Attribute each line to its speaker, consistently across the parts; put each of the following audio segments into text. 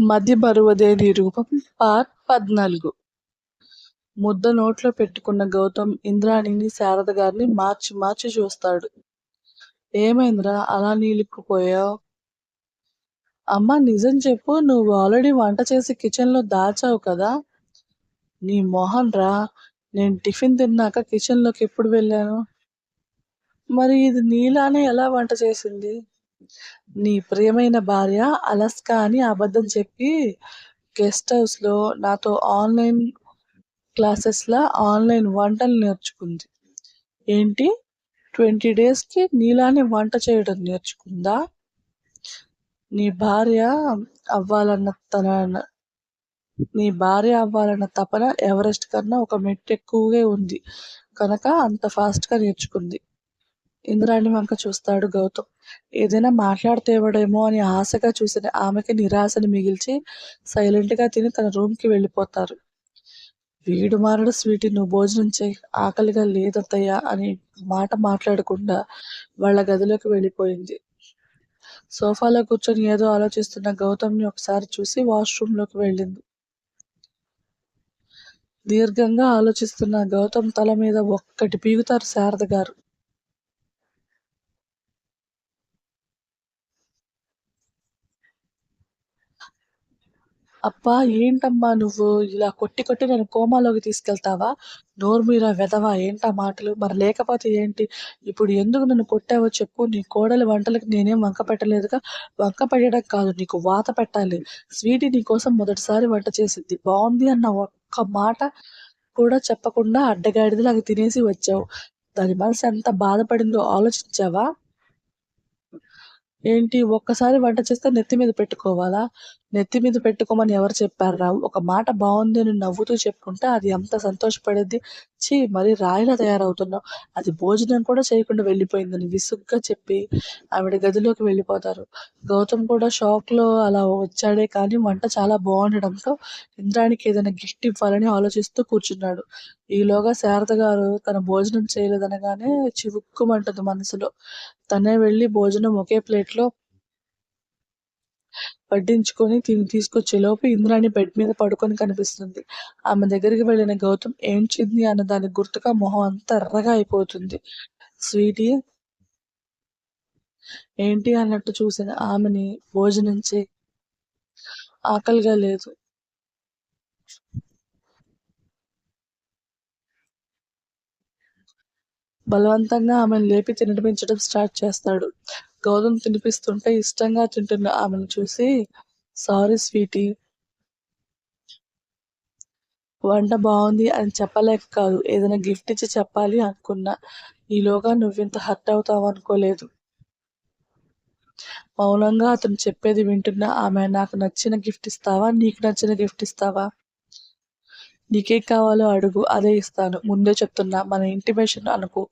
Speaker 1: మధ్య బరువదేని రూపం. పార్ట్ పద్నాలుగు. ముద్ద నోట్లో పెట్టుకున్న గౌతమ్ ఇంద్రాణిని శారద గారిని మార్చి మార్చి చూస్తాడు. ఏమైందిరా? అలా నీలిక్కుపోయావు? అమ్మ నిజం చెప్పు. నువ్వు ఆల్రెడీ వంట చేసి కిచెన్లో దాచావు కదా. నీ మొహన్ రా నేను టిఫిన్ తిన్నాక కిచెన్లోకి ఎప్పుడు వెళ్ళాను? మరి ఇది నీలానే ఎలా వంట చేసింది? నీ ప్రియమైన భార్య అలస్కా అని అబద్ధం చెప్పి గెస్ట్ హౌస్లో నాతో ఆన్లైన్ క్లాసెస్లో ఆన్లైన్ వంటలు నేర్చుకుంది. ఏంటి? ట్వంటీ డేస్కి నీలానే వంట చేయడం నేర్చుకుందా? నీ భార్య అవ్వాలన్న తన నీ భార్య అవ్వాలన్న తపన ఎవరెస్ట్ కన్నా ఒక మెట్టు ఎక్కువగా ఉంది. కనుక అంత ఫాస్ట్గా నేర్చుకుంది. ఇంద్రాణి వంక చూస్తాడు గౌతమ్. ఏదైనా మాట్లాడితేవాడేమో అని ఆశగా చూసిన ఆమెకి నిరాశని మిగిల్చి సైలెంట్గా తిని తన రూమ్కి వెళ్ళిపోతారు. వీడు మారడు స్వీటీ నువ్వు భోజనం చేయి ఆకలిగా లేదత్తయ్యా అని మాట మాట్లాడకుండా వాళ్ళ గదిలోకి వెళ్ళిపోయింది. సోఫాలో కూర్చొని ఏదో ఆలోచిస్తున్న గౌతమ్ని ఒకసారి చూసి వాష్రూమ్లోకి వెళ్ళింది. దీర్ఘంగా ఆలోచిస్తున్న గౌతమ్ తల మీద ఒక్కటి పీగుతారు శారద గారు. అబ్బా ఏంటమ్మా నువ్వు? ఇలా కొట్టి కొట్టి నేను కోమాలోకి తీసుకెళ్తావా? నోరు మీద వెదవా ఏంటా మాటలు? మరి లేకపోతే ఏంటి? ఇప్పుడు ఎందుకు నన్ను కొట్టావో చెప్పు. నీ కోడలి వంటలకు నేనేం వంక పెట్టలేదుగా. వంక పెట్టడం కాదు నీకు వాత పెట్టాలి. స్వీటీ నీ కోసం మొదటిసారి వంట చేసింది. బాగుంది అన్న ఒక్క మాట కూడా చెప్పకుండా అడ్డగాడిదలాగా తినేసి వచ్చావు. దాని మనసు ఎంత బాధపడిందో ఆలోచించావా? ఏంటి ఒక్కసారి వంట చేస్తే నెత్తి మీద పెట్టుకోవాలా? నెత్తి మీద పెట్టుకోమని ఎవరు చెప్పారా ఒక మాట బాగుంది అని నవ్వుతూ చెప్పుకుంటే అది ఎంత సంతోషపడేది? చీ మరి రాయిలా తయారవుతున్నావు. అది భోజనం కూడా చేయకుండా వెళ్ళిపోయిందని విసుగ్గా చెప్పి ఆవిడ గదిలోకి వెళ్ళిపోతారు. గౌతమ్ కూడా షాక్లో అలా వచ్చాడే కానీ వంట చాలా బాగుండడంతో ఇంద్రానికి ఏదైనా గిఫ్ట్ ఇవ్వాలని ఆలోచిస్తూ కూర్చున్నాడు. ఈలోగా శారద గారు తన భోజనం చేయలేదనగానే చివుక్కుమంటది మనసులో. తనే వెళ్ళి భోజనం ఒకే ప్లేట్లో వడ్డించుకొని తిని తీసుకొచ్చేలోపు ఇంద్రాణి బెడ్ మీద పడుకొని కనిపిస్తుంది. ఆమె దగ్గరికి వెళ్ళిన గౌతమ్ ఏం చింది అన్న దానికి గుర్తుగా మొహం అంతా ఎర్రగా అయిపోతుంది. స్వీటీ ఏంటి? అన్నట్టు చూసిన ఆమెని. భోజనం చే ఆకలిగా లేదు. బలవంతంగా ఆమెను లేపి తినిపించడం స్టార్ట్ చేస్తాడు. గౌతమ్ తినిపిస్తుంటే ఇష్టంగా తింటున్న ఆమెను చూసి సారీ స్వీటీ వంట బాగుంది అని చెప్పలేక కాదు. ఏదైనా గిఫ్ట్ ఇచ్చి చెప్పాలి అనుకున్నా. ఈలోగా నువ్వింత హర్ట్ అవుతావు అనుకోలేదు. మౌనంగా అతను చెప్పేది వింటున్నా ఆమె నాకు నచ్చిన గిఫ్ట్ ఇస్తావా? నీకు నచ్చిన గిఫ్ట్ ఇస్తావా? నీకేం కావాలో అడుగు అదే ఇస్తాను. ముందే చెప్తున్నా మన ఇంటిమేషన్ అనుకో.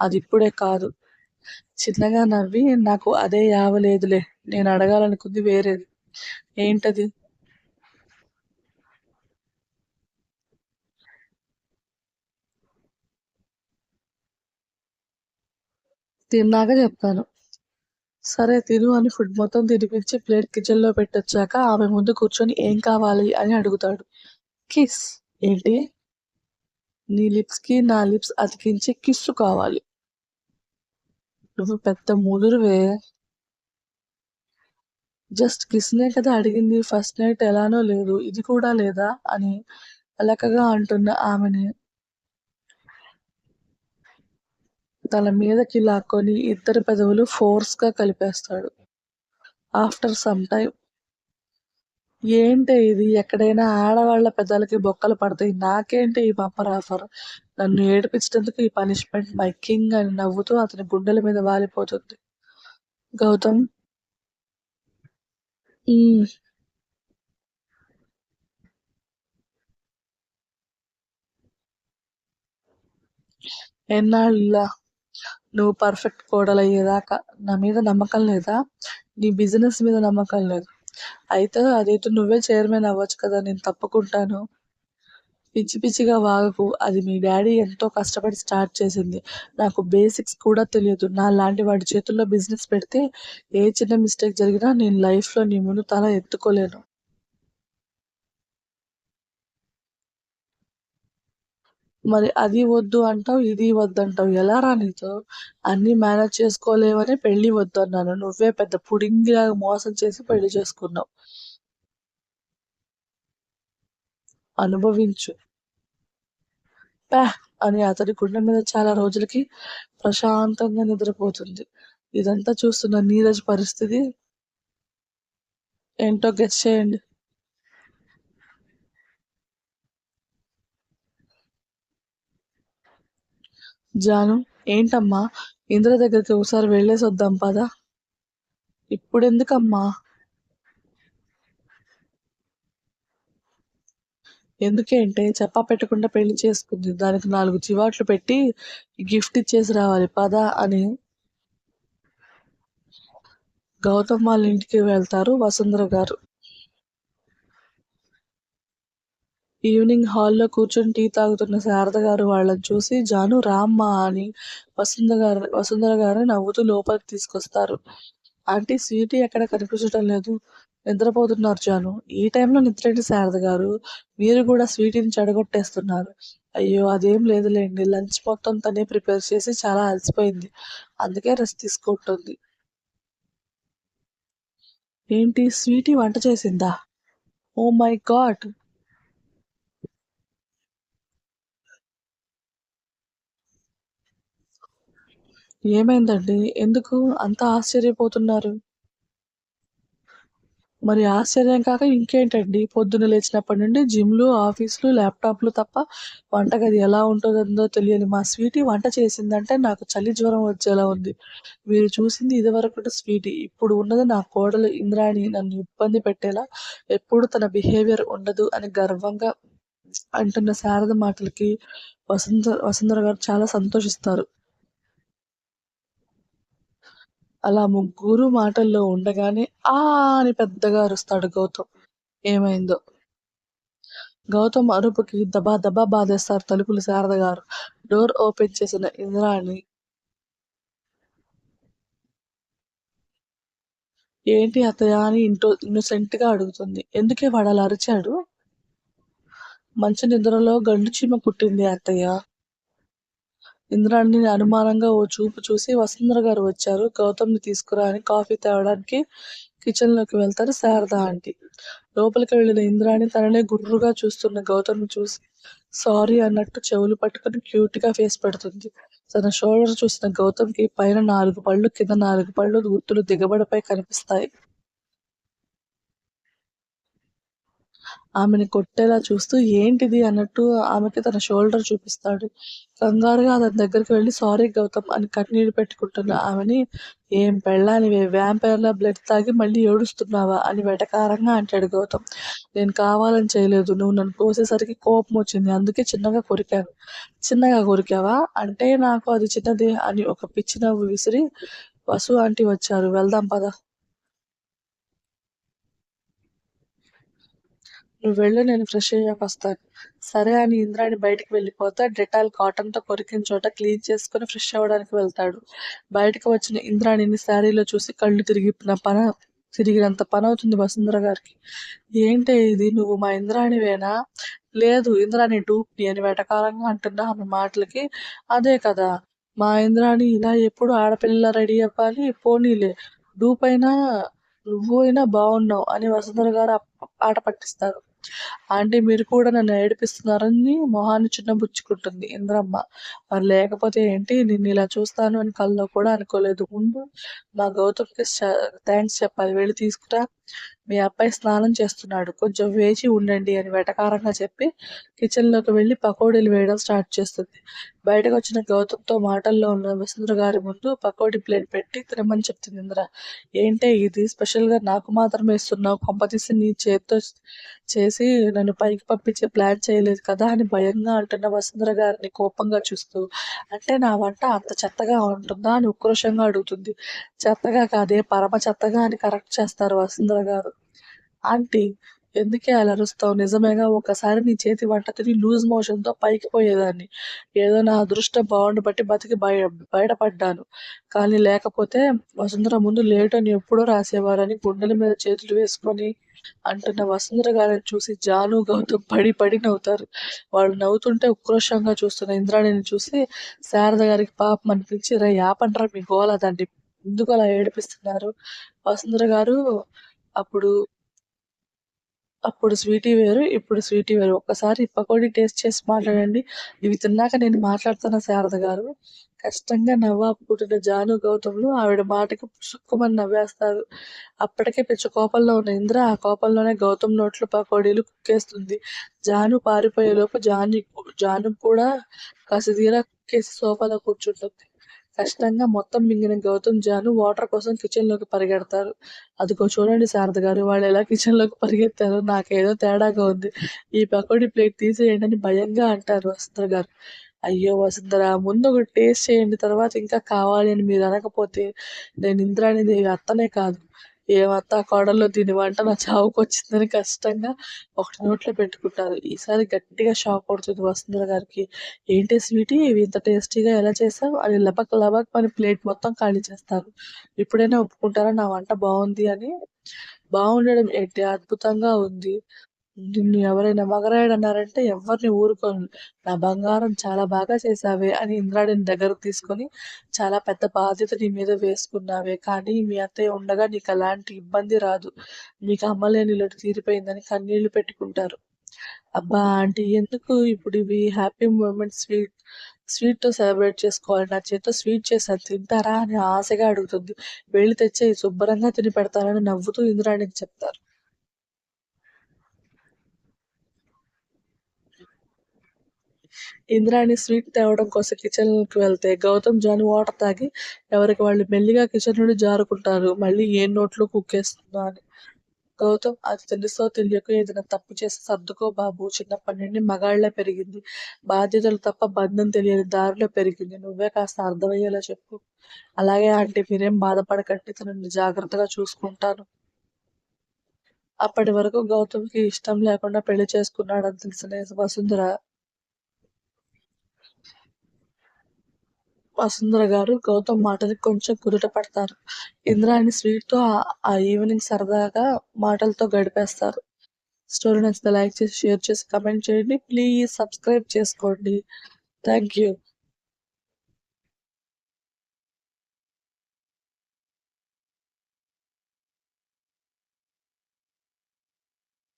Speaker 1: అది ఇప్పుడే కాదు. చిన్నగా నవ్వి నాకు అదే యావలేదులే. నేను అడగాలనుకుంది వేరేది. ఏంటది? తిన్నాక చెప్తాను. సరే తిను అని ఫుడ్ మొత్తం తినిపించి ప్లేట్ కిచెన్లో పెట్టొచ్చాక ఆమె ముందు కూర్చొని ఏం కావాలి అని అడుగుతాడు. కిస్. ఏంటి? నీ లిప్స్కి నా లిప్స్ అతికించి కిస్సు కావాలి. నువ్వు పెద్ద ముదురువే జస్ట్ కిస్నే కదా అడిగింది ఫస్ట్ నైట్ ఎలానో లేదు ఇది కూడా లేదా అని అలకగా అంటున్న ఆమెని. తన మీదకి లాక్కొని ఇద్దరు పెదవులు ఫోర్స్గా కలిపేస్తాడు. ఆఫ్టర్ సమ్ టైం ఏంటి ఇది? ఎక్కడైనా ఆడవాళ్ళ పెద్దలకి బొక్కలు పడతాయి నాకేంటి ఈ బంపర్ ఆఫర్ నన్ను ఏడిపించినందుకు ఈ పనిష్మెంట్ మై కింగ్ అని నవ్వుతూ అతని గుండెల మీద వాలిపోతుంది. గౌతమ్? ఎన్నాళ్ళ? నువ్వు పర్ఫెక్ట్ కోడలయ్యేదాకా నా మీద నమ్మకం లేదా? నీ బిజినెస్ మీద నమ్మకం లేదు. అయితే అదైతే నువ్వే చైర్మన్ అవ్వచ్చు కదా నేను తప్పుకుంటాను. పిచ్చి పిచ్చిగా వాగకు అది మీ డాడీ ఎంతో కష్టపడి స్టార్ట్ చేసింది. నాకు బేసిక్స్ కూడా తెలియదు. నా లాంటి వాడి చేతుల్లో బిజినెస్ పెడితే ఏ చిన్న మిస్టేక్ జరిగినా నేను లైఫ్లో నీ ముందు తల ఎత్తుకోలేను. మరి అది వద్దు అంటావు ఇది వద్దంటావు ఎలా రా నీతో? అన్నీ మేనేజ్ చేసుకోలేవని పెళ్ళి వద్దు అన్నాను. నువ్వే పెద్ద పుడింగిలాగా మోసం చేసి పెళ్ళి చేసుకున్నావు. అనుభవించు. ప్యా అని అతడి గుండె మీద చాలా రోజులకి ప్రశాంతంగా నిద్రపోతుంది. ఇదంతా చూస్తున్న నీరజ్ పరిస్థితి ఏంటో గెస్ చేయండి. జాను ఏంటమ్మా? ఇంద్ర దగ్గరికి ఒకసారి వెళ్ళేసి వద్దాం పదా. ఇప్పుడెందుకమ్మా? ఎందుకేంటే చెప్పా పెట్టకుండా పెళ్ళి చేసుకుంది. దానికి నాలుగు చివాట్లు పెట్టి గిఫ్ట్ ఇచ్చేసి రావాలి. పద అని. గౌతమ్ వాళ్ళ ఇంటికి వెళ్తారు వసుంధర గారు. ఈవినింగ్ హాల్లో కూర్చొని టీ తాగుతున్న శారద గారు వాళ్ళని చూసి జాను రామ్మా అని వసుంధ గారు వసుంధర గారిని నవ్వుతూ లోపలికి తీసుకొస్తారు. ఆంటీ స్వీటీ ఎక్కడ కనిపించడం లేదు. నిద్రపోతున్నారు జాను. ఈ టైంలో నిద్రేంటి శారద గారు. మీరు కూడా స్వీటీని చెడగొట్టేస్తున్నారు. అయ్యో అదేం లేదులేండి. లంచ్ మొత్తం తనే ప్రిపేర్ చేసి చాలా అలసిపోయింది. అందుకే రెస్ట్ తీసుకుంటుంది. ఏంటి? స్వీటీ వంట చేసిందా? Oh my God! ఏమైందండి? ఎందుకు అంత ఆశ్చర్యపోతున్నారు? మరి ఆశ్చర్యం కాక ఇంకేంటండి? పొద్దున్న లేచినప్పటి నుండి జిమ్లు ఆఫీసులు ల్యాప్టాప్లు తప్ప వంటగది ఎలా ఉంటుందో తెలియని మా స్వీటీ వంట చేసిందంటే నాకు చలి జ్వరం వచ్చేలా ఉంది. మీరు చూసింది ఇదివరకు స్వీటీ. ఇప్పుడు ఉన్నది నా కోడలు ఇంద్రాణి. నన్ను ఇబ్బంది పెట్టేలా ఎప్పుడు తన బిహేవియర్ ఉండదు అని గర్వంగా అంటున్న శారద మాటలకి వసంత వసుంధర గారు చాలా సంతోషిస్తారు. అలా ముగ్గురు మాటల్లో ఉండగానే ఆ అని పెద్దగా అరుస్తాడు గౌతమ్. ఏమైందో? గౌతమ్ అరుపుకి దబా దబా బాధేస్తారు తలుపులు శారద గారు. డోర్ ఓపెన్ చేసిన ఇంద్రాణి ఏంటి అత్తయ్య అని ఇంటో ఇన్నోసెంట్గా అడుగుతుంది. ఎందుకే వాడు అలా అరిచాడు? మంచి నిద్రలో గండు చీమ కుట్టింది అత్తయ్య. ఇంద్రాణిని అనుమానంగా ఓ చూపు చూసి వసుంధర గారు వచ్చారు. గౌతమ్ని తీసుకురా అని కాఫీ తేవడానికి కిచెన్లోకి వెళ్తారు శారద ఆంటీ. లోపలికి వెళ్ళిన ఇంద్రాణి తననే గుర్రుగా చూస్తున్న గౌతమ్ని చూసి సారీ అన్నట్టు చెవులు పట్టుకుని క్యూట్గా ఫేస్ పెడుతుంది. తన షోల్డర్ చూసిన గౌతమ్కి పైన నాలుగు పళ్ళు కింద నాలుగు పళ్ళు గుర్తులు దిగబడిపై కనిపిస్తాయి. ఆమెని కొట్టేలా చూస్తూ ఏంటిది అన్నట్టు ఆమెకి తన షోల్డర్ చూపిస్తాడు. కంగారుగా అతని దగ్గరికి వెళ్ళి సారీ గౌతమ్ అని కన్నీరు పెట్టుకుంటున్న ఆమెని ఏం పెళ్ళానివే వ్యాంపైర్లా బ్లడ్ తాగి మళ్ళీ ఏడుస్తున్నావా? అని వెటకారంగా అంటాడు గౌతమ్. నేను కావాలని చేయలేదు నువ్వు నన్ను కోసేసరికి కోపం వచ్చింది అందుకే చిన్నగా కొరికాను. చిన్నగా కొరికావా? అంటే నాకు అది చిన్నది అని ఒక పిచ్చి నవ్వు విసిరి వసు ఆంటీ వచ్చారు వెళ్దాం పద. నువ్వు వెళ్ళు నేను ఫ్రెష్ అయ్యాక వస్తాను సరే అని ఇంద్రాణి బయటికి వెళ్ళిపోతే. డెటాల్ కాటన్తో కొరికిన చోట క్లీన్ చేసుకుని ఫ్రెష్ అవ్వడానికి వెళ్తాడు. బయటకు వచ్చిన ఇంద్రాణిని శారీలో చూసి కళ్ళు తిరిగిన పన తిరిగినంత పని అవుతుంది వసుంధర గారికి. ఏంటి ఇది? నువ్వు మా ఇంద్రాణివేనా లేదు ఇంద్రాణి డూప్ని అని వెటకారంగా అంటున్నా ఆమె మాటలకి అదే కదా. మా ఇంద్రాణి ఇలా ఎప్పుడు ఆడపిల్ల రెడీ అవ్వాలి పోనీలే. డూప్ అయినా నువ్వు అయినా బాగున్నావు అని వసుంధర గారు ఆట పట్టిస్తారు. ఆంటీ మీరు కూడా నన్ను ఏడిపిస్తున్నారని మొహాన్ని చిన్న బుచ్చుకుంటుంది ఇంద్రమ్మ. మరి లేకపోతే ఏంటి? నిన్ను ఇలా చూస్తాను అని కల్లో కూడా అనుకోలేదు. ఉండు మా గౌతమ్కి థ్యాంక్స్ చెప్పాలి. వెళ్ళి తీసుకురా. మీ అబ్బాయి స్నానం చేస్తున్నాడు కొంచెం వేచి ఉండండి అని వెటకారంగా చెప్పి కిచెన్లోకి వెళ్ళి పకోడీలు వేయడం స్టార్ట్ చేస్తుంది. బయటకు వచ్చిన గౌతమ్తో మాటల్లో ఉన్న వసుంధర గారి ముందు పకోడీ ప్లేట్ పెట్టి తినమని చెప్తుంది ఇంద్ర. ఏంటే ఇది? స్పెషల్గా నాకు మాత్రమే ఇస్తున్నావు కొంపతీసి నీ చేత్తో చేసి నన్ను పైకి పంపించే ప్లాన్ చేయలేదు కదా అని భయంగా అంటున్న వసుంధర గారిని కోపంగా చూస్తూ అంటే నా వంట అంత చెత్తగా ఉంటుందా అని ఉక్రోషంగా అడుగుతుంది. చెత్తగా కాదే పరమ చెత్తగా అని కరెక్ట్ చేస్తారు వసుంధర గారు. ఆంటీ ఎందుకే అలా అరుస్తావు? నిజమేగా ఒకసారి నీ చేతి వంట తిని లూజ్ మోషన్తో పైకి పోయేదాన్ని. ఏదో నా అదృష్టం బాగుండబట్టి బతికి బయ బయటపడ్డాను. కానీ లేకపోతే వసుంధర ముందు లేట్ అని ఎప్పుడో రాసేవారని గుండెల మీద చేతులు వేసుకొని అంటున్న వసుంధర గారిని చూసి జాను గౌతమ్ పడి పడి నవ్వుతారు. వాళ్ళు నవ్వుతుంటే ఉక్రోషంగా చూస్తున్న ఇంద్రాణిని చూసి శారద గారికి పాపం అనిపించి రే యాపంటారా మీ గోలదండి ఎందుకు అలా ఏడిపిస్తున్నారు? వసుంధర గారు అప్పుడు అప్పుడు స్వీటీ వేరు ఇప్పుడు స్వీటీ వేరు. ఒక్కసారి పకోడీ టేస్ట్ చేసి మాట్లాడండి. ఇవి తిన్నాక నేను మాట్లాడుతున్న శారద గారు కష్టంగా నవ్వాపుకుంటున్న జాను గౌతమ్లు ఆవిడ మాటకి పుసుక్కుమని నవ్వేస్తారు. అప్పటికే పిచ్చ కోపంలో ఉన్న ఇంద్ర ఆ కోపంలోనే గౌతమ్ నోట్లో పకోడీలు కుక్కేస్తుంది. జాను పారిపోయేలోపు జాని జాను కూడా కసిదీరా కుక్కేసి సోఫాలో కూర్చుంటుంది. కష్టంగా మొత్తం మింగిన గౌతమ్ జాను వాటర్ కోసం కిచెన్లోకి పరిగెడతారు. అదిగో చూడండి శారద గారు వాళ్ళు ఎలా కిచెన్లోకి పరిగెత్తారో నాకేదో తేడాగా ఉంది. ఈ పకోడీ ప్లేట్ తీసేయండి అని భయంగా అంటారు వసుంధర గారు. అయ్యో వసుంధర ముందు ఒక టేస్ట్ చేయండి తర్వాత ఇంకా కావాలి అని మీరు అనకపోతే నేను ఇంద్రాణి దేవి అత్తనే కాదు. ఏమత్తా కోడల్లో దీని వంట నా చావుకు వచ్చిందని కష్టంగా ఒకటి నోట్లో పెట్టుకుంటారు. ఈసారి గట్టిగా షాక్ కొడుతుంది వసుంధర గారికి. ఏంటి స్వీటీ? ఇవి ఇంత టేస్టీగా ఎలా చేసావు? అని లబక్ లబక్ అని ప్లేట్ మొత్తం ఖాళీ చేస్తారు. ఇప్పుడైనా ఒప్పుకుంటారా? నా వంట బాగుంది అని. బాగుండడం ఏంటి? అద్భుతంగా ఉంది. నిన్ను ఎవరైనా మగరాయుడు అన్నారంటే ఎవరిని ఊరుకోను. నా బంగారం చాలా బాగా చేసావే అని ఇంద్రాడిని దగ్గరకు తీసుకొని చాలా పెద్ద బాధ్యత నీ మీద వేసుకున్నావే. కానీ మీ అత్తయ్య ఉండగా నీకు అలాంటి ఇబ్బంది రాదు. నీకు అమ్మలేని లోటు తీరిపోయిందని కన్నీళ్ళు పెట్టుకుంటారు. అబ్బా ఆంటీ ఎందుకు ఇప్పుడు ఇవి హ్యాపీ మూమెంట్ స్వీట్ స్వీట్తో సెలబ్రేట్ చేసుకోవాలి? నా చేతితో స్వీట్ చేశాను. తింటారా అని ఆశగా అడుగుతుంది. వెళ్ళి తెచ్చే శుభ్రంగా తిని పెడతానని నవ్వుతూ ఇంద్రాణికి చెప్తారు. ఇంద్రాణి స్వీట్ తేవడం కోసం కిచెన్కి వెళ్తే గౌతమ్ జాను వాటర్ తాగి ఎవరికి వాళ్ళు మెల్లిగా కిచెన్ నుండి జారుకుంటారు. మళ్ళీ ఏ నోట్లో కుక్కేస్తుందో అని. గౌతమ్ అది తెలుసో తెలియక ఏదైనా తప్పు చేసి సర్దుకో బాబు. చిన్నప్పటి నుండి మగాళ్ళే పెరిగింది. బాధ్యతలు తప్ప బంధం తెలియని దారిలో పెరిగింది. నువ్వే కాస్త అర్థమయ్యేలా చెప్పు. అలాగే ఆంటీ మీరేం బాధపడకండి. తనని జాగ్రత్తగా చూసుకుంటాను. అప్పటి వరకు గౌతమ్కి ఇష్టం లేకుండా పెళ్ళి చేసుకున్నాడని తెలిసిన వసుంధర వసుంధర గారు గౌతమ్ మాటలకు కొంచెం కుదుట పడతారు. ఇంద్రాణి స్వీట్తో ఆ ఈవినింగ్ సరదాగా మాటలతో గడిపేస్తారు. స్టోరీ నచ్చితే లైక్ చేసి షేర్ చేసి కమెంట్ చేయండి. ప్లీజ్ సబ్స్క్రైబ్ చేసుకోండి. Thank you.